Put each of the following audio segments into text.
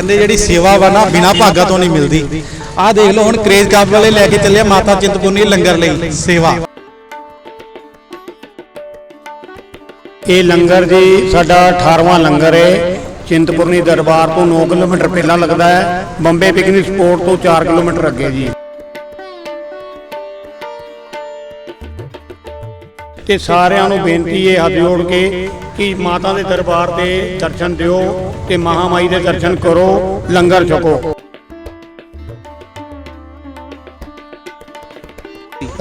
ਕਹਿੰਦੇ ਜਿਹੜੀ ਸੇਵਾ ਵਾ ਨਾ ਬਿਨਾ ਭਾਗਾ ਤੋਂ ਨਹੀਂ ਮਿਲਦੀ। ਆਹ ਦੇਖ ਲਓ, ਹੁਣ ਕ੍ਰੇਜ਼ ਕਲੱਬ ਵਾਲੇ ਲੈ ਕੇ ਚੱਲੇ ਮਾਤਾ ਚਿੰਤਪੁਰਨੀ ਲੰਗਰ ਲਈ ਸੇਵਾ। ਇਹ ਲੰਗਰ ਜੀ ਸਾਡਾ 18ਵਾਂ ਲੰਗਰ ਹੈ ਚਿੰਤਪੁਰਨੀ ਦਰਬਾਰ ਤੋਂ 9 ਕਿਲੋਮੀਟਰ ਪਹਿਲਾਂ ਲੱਗਦਾ ਹੈ। ਬੰਬੇ ਪਿਕਨਿਕ ਸਪੋਰਟ ਤੋਂ 4 ਕਿਲੋਮੀਟਰ ਅੱਗੇ ਜੀ। ਤੇ ਸਾਰਿਆਂ ਨੂੰ ਬੇਨਤੀ ਹੈ ਹੱਥ ਜੋੜ ਕੇ ਕਿ ਮਾਤਾ ਦੇ ਦਰਬਾਰ ਦੇ ਦਰਸ਼ਨ ਦਿਓ ਤੇ ਮਹਾਮਾਈ ਦੇ ਦਰਸ਼ਨ ਕਰੋ ਲੰਗਰ ਛਕੋ।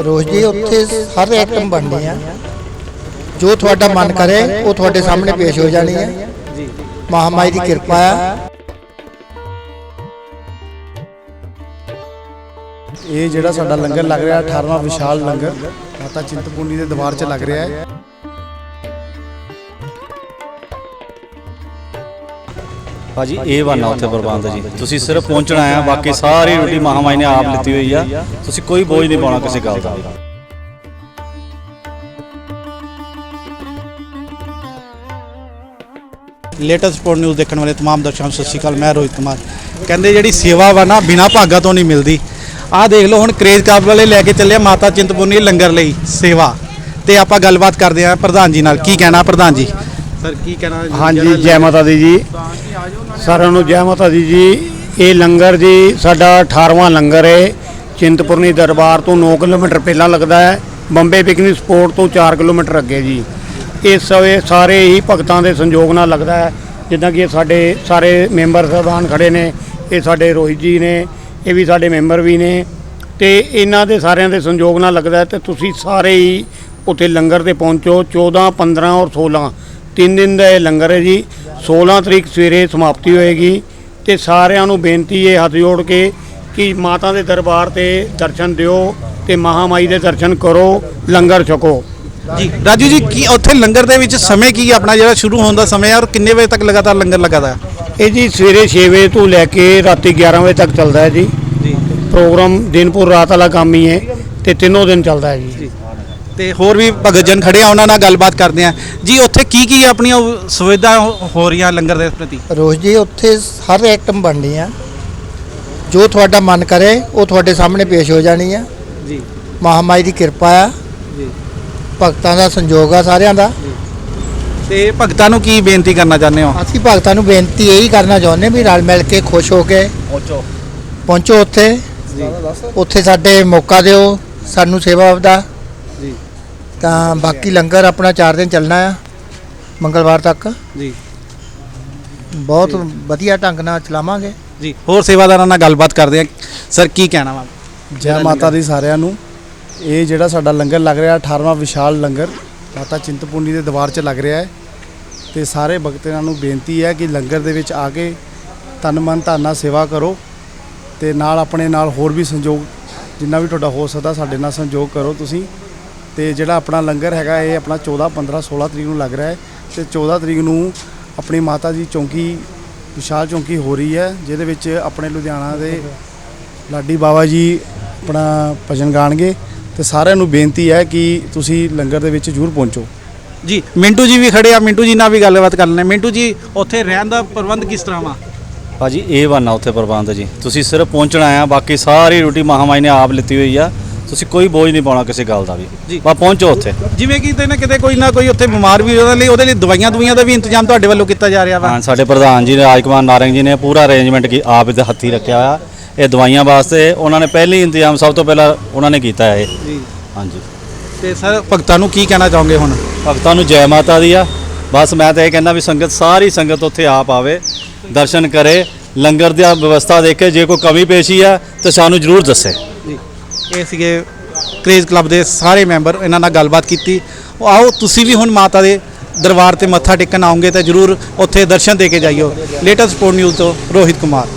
ਰੋਜ਼ ਜੀ ਉੱਥੇ ਹਰ ਆਈਟਮ ਬਣਨੀ ਆ। ਜੋ ਤੁਹਾਡਾ ਮਨ ਕਰੇ ਉਹ ਤੁਹਾਡੇ ਸਾਹਮਣੇ ਪੇਸ਼ ਹੋ ਜਾਣੀ ਹੈ ਜੀ ਮਹਾਮਾਈ ਦੀ ਕਿਰਪਾ ਆ। ਇਹ ਜਿਹੜਾ ਸਾਡਾ ਲੰਗਰ ਲੱਗ ਰਿਹਾ 18ਵਾਂ ਵਿਸ਼ਾਲ ਲੰਗਰ। ਮਾਤਾ ਚਿੰਤਪੁਰਨੀ ਦੇ ਦਰਬਾਰ 'ਚ ਲੱਗ ਰਿਹਾ ਹੈ ਭਾਜੀ ਇਹ ਵਾਨਾ ਉੱਥੇ ਪ੍ਰਬੰਧ ਜੀ ਤੁਸੀਂ ਸਿਰਫ ਪਹੁੰਚਣਾ ਆ ਬਾਕੀ ਸਾਰੀ ਰੋਟੀ ਮਹਾਮਾਈ ਨੇ ਆਪ ਲਿੱਤੀ ਹੋਈ ਆ ਤੁਸੀਂ ਕੋਈ ਬੋਝ ਨਹੀਂ ਪਾਉਣਾ ਕਿਸੇ ਗੱਲ ਦਾ ਲੇਟੈਸਟ ਸਪੋਰਟ ਨਿਊਜ਼ ਦੇਖਣ ਵਾਲੇ तमाम ਦਰਸ਼ਕਾਂ ਨੂੰ ਸਤਿ ਸ਼੍ਰੀ ਅਕਾਲ ਮੈਂ ਰੋਹਿਤ ਕੁਮਾਰ ਕਹਿੰਦੇ ਜਿਹੜੀ ਸੇਵਾ ਵਾ ਨਾ ਬਿਨਾ ਭਾਗਾ ਤੋਂ ਨਹੀਂ ਮਿਲਦੀ ਆਹ ਦੇਖ ਲਓ ਹੁਣ ਕ੍ਰੇਜ਼ ਕਲੱਬ ਵਾਲੇ ਲੈ ਕੇ ਚੱਲੇ ਆ ਮਾਤਾ ਚਿੰਤਪੁਰਨੀ ਲੰਗਰ ਲਈ ਸੇਵਾ। ਤੇ ਆਪਾਂ ਗੱਲਬਾਤ ਕਰਦੇ ਆ ਪ੍ਰਧਾਨ ਜੀ ਨਾਲ। ਕੀ ਕਹਿਣਾ ਪ੍ਰਧਾਨ ਜੀ? ਸਰ ਕੀ ਕਹਿਣਾ ਹਾਂਜੀ ਜੈ? ਮਾਤਾ ਦੀ ਜੀ। ਸਾਰਿਆਂ ਨੂੰ ਜੈ ਮਾਤਾ ਦੀ ਜੀ। ਇਹ ਲੰਗਰ ਜੀ ਸਾਡਾ 18ਵਾਂ ਲੰਗਰ ਹੈ ਚਿੰਤਪੁਰਨੀ ਦਰਬਾਰ ਤੋਂ 9 ਕਿਲੋਮੀਟਰ ਪਹਿਲਾਂ ਲੱਗਦਾ ਹੈ। ਬੰਬੇ ਪਿਕਨਿਕ ਸਪੋਰਟ ਤੋਂ 4 ਕਿਲੋਮੀਟਰ ਅੱਗੇ ਜੀ। ਇਸ ਸਮੇਂ ਸਾਰੇ ਹੀ ਭਗਤਾਂ ਦੇ ਸੰਯੋਗ ਨਾਲ ਲੱਗਦਾ ਹੈ। ਜਿੱਦਾਂ ਕਿ ਇਹ ਸਾਡੇ ਸਾਰੇ ਮੈਂਬਰ ਸਾਹਿਬਾਨ ਖੜੇ ਨੇ। ਇਹ ਸਾਡੇ ਰੋਹਿਤ ਜੀ ਨੇ। ਇਹ ਵੀ ਸਾਡੇ ਮੈਂਬਰ ਵੀ ਨੇ ਤੇ ਇਹਨਾਂ ਦੇ ਸਾਰਿਆਂ ਦੇ ਸੰਯੋਗ ਨਾਲ ਲੱਗਦਾ ਤੇ ਤੁਸੀਂ ਸਾਰੇ ਹੀ ਉੱਥੇ ਲੰਗਰ ਤੇ ਪਹੁੰਚੋ। 14 15 ਔਰ 16 ਤਿੰਨ ਦਿਨ ਦਾ ਇਹ ਲੰਗਰ ਹੈ ਜੀ। 16 ਤਰੀਕ ਸਵੇਰੇ ਸਮਾਪਤੀ ਹੋਏਗੀ ਤੇ ਸਾਰਿਆਂ ਨੂੰ ਬੇਨਤੀ ਹੈ ਹੱਥ ਜੋੜ ਕੇ ਕਿ ਮਾਤਾ ਦੇ ਦਰਬਾਰ ਤੇ ਦਰਸ਼ਨ ਦਿਓ ਤੇ ਮਹਾਮਾਈ ਦੇ ਦਰਸ਼ਨ ਕਰੋ ਲੰਗਰ ਛਕੋ। ਜੀ ਰਾਜੂ ਜੀ ਕੀ ਉੱਥੇ ਲੰਗਰ ਦੇ ਵਿੱਚ ਸਮੇਂ ਕੀ ਆਪਣਾ ਜਿਹੜਾ ਸ਼ੁਰੂ ਹੋਣ ਦਾ ਸਮੇਂ ਹੈ ਔਰ ਕਿੰਨੇ ਵਜੇ ਤੱਕ ਲਗਾਤਾਰ ਲੰਗਰ ਲੱਗਦਾ ਹੈ? ਇਹ ਜੀ ਸਵੇਰੇ 6 ਵਜੇ ਤੋਂ ਲੈ ਕੇ ਰਾਤੀ 11 ਵਜੇ ਤੱਕ ਚੱਲਦਾ ਹੈ ਜੀ। ਪ੍ਰੋਗਰਾਮ ਦਿਨ ਪੂਰ ਰਾਤ ਵਾਲਾ ਕੰਮ ਹੀ ਹੈ ਤੇ ਤਿੰਨੋਂ ਦਿਨ ਚੱਲਦਾ ਹੈ ਜੀ। ਤੇ ਹੋਰ ਵੀ ਭਗਤ ਜਨ ਖੜੇ ਆ ਉਹਨਾਂ ਨਾਲ ਗੱਲਬਾਤ ਕਰਦੇ ਆ। ਜੀ ਉੱਥੇ ਕੀ ਕੀ ਆਪਣੀਆਂ ਸੁਵਿਧਾ ਹੋ ਰਹੀਆਂ ਲੰਗਰ ਦੇ ਪ੍ਰਤੀ? ਰੋਜ਼ ਜੀ ਉੱਥੇ ਹਰ ਆਈਟਮ ਬਣਨੀ ਆ। ਜੋ ਤੁਹਾਡਾ ਮਨ ਕਰੇ ਉਹ ਤੁਹਾਡੇ ਸਾਹਮਣੇ ਪੇਸ਼ ਹੋ ਜਾਣੀ ਹੈ ਜੀ। ਮਹਾਮਾਈ ਦੀ ਕਿਰਪਾ ਆ। ਜੀ। ਭਗਤਾਂ ਦਾ ਸੰਯੋਗ ਆ ਸਾਰਿਆਂ ਦਾ। ਤੇ ਭਗਤਾਂ ਨੂੰ ਕੀ ਬੇਨਤੀ ਕਰਨਾ ਚਾਹੁੰਦੇ ਹੋ? ਅਸੀਂ ਭਗਤਾਂ ਨੂੰ ਬੇਨਤੀ ਇਹੀ ਕਰਨਾ ਚਾਹੁੰਦੇ ਵੀ ਰਲ ਮਿਲ ਕੇ ਖੁਸ਼ ਹੋ ਕੇ ਪਹੁੰਚੋ। ਪਹੁੰਚੋ ਉੱਥੇ। ਉੱਥੇ ਸਾਡੇ ਮੌਕਾ ਦਿਓ ਸਾਨੂੰ ਸੇਵਾ ਦਾ। ਜੀ। ਤਾਂ ਬਾਕੀ ਲੰਗਰ ਆਪਣਾ 4 ਦਿਨ ਚੱਲਣਾ ਆ ਮੰਗਲਵਾਰ ਤੱਕ। ਜੀ। ਬਹੁਤ ਵਧੀਆ ਢੰਗ ਨਾਲ ਚਲਾਵਾਂਗੇ। ਜੀ। ਹੋਰ ਸੇਵਾਦਾਰਾਂ ਨਾਲ ਗੱਲਬਾਤ ਕਰਦੇ ਆ ਸਰ ਕੀ ਕਹਿਣਾ ਵਾ? ਜੈ ਮਾਤਾ ਦੀ ਸਾਰਿਆਂ ਨੂੰ। ਇਹ ਜਿਹੜਾ ਸਾਡਾ ਲੰਗਰ ਲੱਗ ਰਿਹਾ 18ਵਾਂ ਵਿਸ਼ਾਲ ਲੰਗਰ ਮਾਤਾ ਚਿੰਤਪੁਰਨੀ ਦੇ ਦਰਬਾਰ 'ਚ ਲੱਗ ਰਿਹਾ ਹੈ। ਤੇ ਸਾਰੇ ਭਗਤਾਂ ਨੂੰ ਬੇਨਤੀ ਹੈ ਕਿ ਲੰਗਰ ਦੇ ਵਿੱਚ ਆ ਕੇ ਤਨ ਮਨ ਧਨ ਨਾਲ ਸੇਵਾ ਕਰੋ। ਤੇ ਨਾਲ ਆਪਣੇ ਨਾਲ ਹੋਰ ਵੀ ਸੰਯੋਗ ਜਿੰਨਾ ਵੀ ਤੁਹਾਡਾ ਹੋ ਸਕਦਾ ਸਾਡੇ ਨਾਲ ਸੰਯੋਗ ਕਰੋ ਤੁਸੀਂ। ਤੇ ਜਿਹੜਾ ਆਪਣਾ ਲੰਗਰ ਹੈਗਾ, ਇਹ ਆਪਣਾ 14 15 16 ਤਰੀਕ ਨੂੰ ਲੱਗ ਰਿਹਾ ਹੈ ਤੇ 14 ਤਰੀਕ ਨੂੰ ਆਪਣੀ ਮਾਤਾ ਜੀ ਚੌਂਕੀ, ਵਿਸ਼ਾਲ ਚੌਂਕੀ ਹੋ ਰਹੀ ਹੈ, ਜਿਹਦੇ ਵਿੱਚ ਆਪਣੇ ਲੁਧਿਆਣਾ ਦੇ ਲਾਡੀ ਬਾਬਾ ਜੀ ਆਪਣਾ ਭਜਨ ਗਾਣਗੇ। ਤੇ ਸਾਰਿਆਂ ਨੂੰ ਬੇਨਤੀ ਹੈ ਕਿ ਤੁਸੀਂ ਲੰਗਰ ਦੇ ਵਿੱਚ ਜ਼ਰੂਰ ਪਹੁੰਚੋ। ਜੀ, ਮਿੰਟੂ ਜੀ ਵੀ ਖੜੇ ਆ। ਮਿੰਟੂ ਜੀ ਨਾਲ ਵੀ ਗੱਲਬਾਤ ਕਰ ਲੈਣੇ ਮਿੰਟੂ ਜੀ, ਉੱਥੇ ਰਹਿਣ ਦਾ ਪ੍ਰਬੰਧ ਕਿਸ ਤਰ੍ਹਾਂ ਵਾ? ਭਾਜੀ ਇਹ ਵਾਨਾ ਉੱਥੇ ਪ੍ਰਬੰਧ ਜੀ। ਤੁਸੀਂ ਸਿਰਫ ਪਹੁੰਚਣਾ ਆ ਬਾਕੀ ਸਾਰੀ ਰੋਟੀ ਮਹਾਮਾਈ ਨੇ ਆਪ ਲਿੱਤੀ ਹੋਈ ਆ। ਤੁਸੀਂ ਕੋਈ ਬੋਝ ਨਹੀਂ ਪਾਉਣਾ ਕਿਸੇ ਗੱਲ ਦਾ। ਵੀ। ਬਾ ਪਹੁੰਚੋ ਉੱਥੇ। ਜਿਵੇਂ ਕਿ ਕਿਤੇ ਨਾ ਕਿਤੇ ਕੋਈ ਨਾ ਕੋਈ ਉੱਥੇ ਬਿਮਾਰ ਵੀ ਉਹਦੇ ਲਈ ਉਹਦੇ ਲਈ ਦਵਾਈਆਂ ਦੁਈਆਂ ਦਾ ਵੀ ਇੰਤਜ਼ਾਮ ਤੁਹਾਡੇ ਵੱਲੋਂ ਕੀਤਾ ਜਾ ਰਿਹਾ ਵਾ। ਹਾਂ ਸਾਡੇ ਪ੍ਰਧਾਨ ਜੀ ਨੇ ਰਾਜਕੁਮਾਰ ਨਾਰੰਗ ਜੀ ਨੇ ਪੂਰਾ ਅਰੇਂਜਮੈਂਟ ਕੀ ਆਪ ਇਹਦੇ ਹੱਥੀ ਰੱਖਿਆ ਆ ਇਹ ਦਵਾਈਆਂ ਵਾਸਤੇ ਉਹਨਾਂ ਨੇ ਪਹਿਲੇ ਇੰਤਜ਼ਾਮ ਸਭ ਤੋਂ ਪਹਿਲਾਂ ਉਹਨਾਂ ਨੇ ਕੀਤਾ ਹੈ ਇਹ। ਜੀ। ਹਾਂਜੀ। ਤੇ ਸਰ ਭਗਤਾਂ ਨੂੰ ਕੀ ਕਹਿਣਾ ਚਾਹੋਗੇ ਹੁਣ? ਭਗਤਾਂ ਨੂੰ ਜੈ ਮਾਤਾ ਦੀ ਆ। ਬਸ ਮੈਂ ਤਾਂ ਇਹ ਕਹਿੰਦਾ ਵੀ ਸੰਗਤ ਸਾਰੀ ਸੰਗਤ ਉੱਥੇ ਆਪ ਆਵੇ ਦਰਸ਼ਨ ਕਰੇ। ਲੰਗਰ ਦੀ ਵਿਵਸਥਾ ਦੇਖੇ, ਜੇ ਕੋਈ ਕਮੀ ਪੇਸ਼ੀ ਆ, ਤਾਂ ਸਾਨੂੰ ਜ਼ਰੂਰ ਦੱਸੇ। ਇਹ ਸੀਗੇ ਕ੍ਰੇਜ਼ ਕਲੱਬ ਦੇ ਸਾਰੇ ਮੈਂਬਰ, ਇਹਨਾਂ ਨਾਲ ਗੱਲਬਾਤ ਕੀਤੀ। ਆਓ, ਤੁਸੀਂ ਵੀ ਹੁਣ ਮਾਤਾ ਦੇ ਦਰਬਾਰ ਤੇ ਮੱਥਾ ਟੇਕਣ ਆਉਂਗੇ ਤਾਂ ਜਰੂਰ ਉੱਥੇ ਦਰਸ਼ਨ ਦੇ ਕੇ ਜਾਈਓ। ਲੇਟੈਸਟ ਸਪੋਰਟ ਨਿਊਜ਼ ਤੋਂ ਰੋਹਿਤ ਕੁਮਾਰ।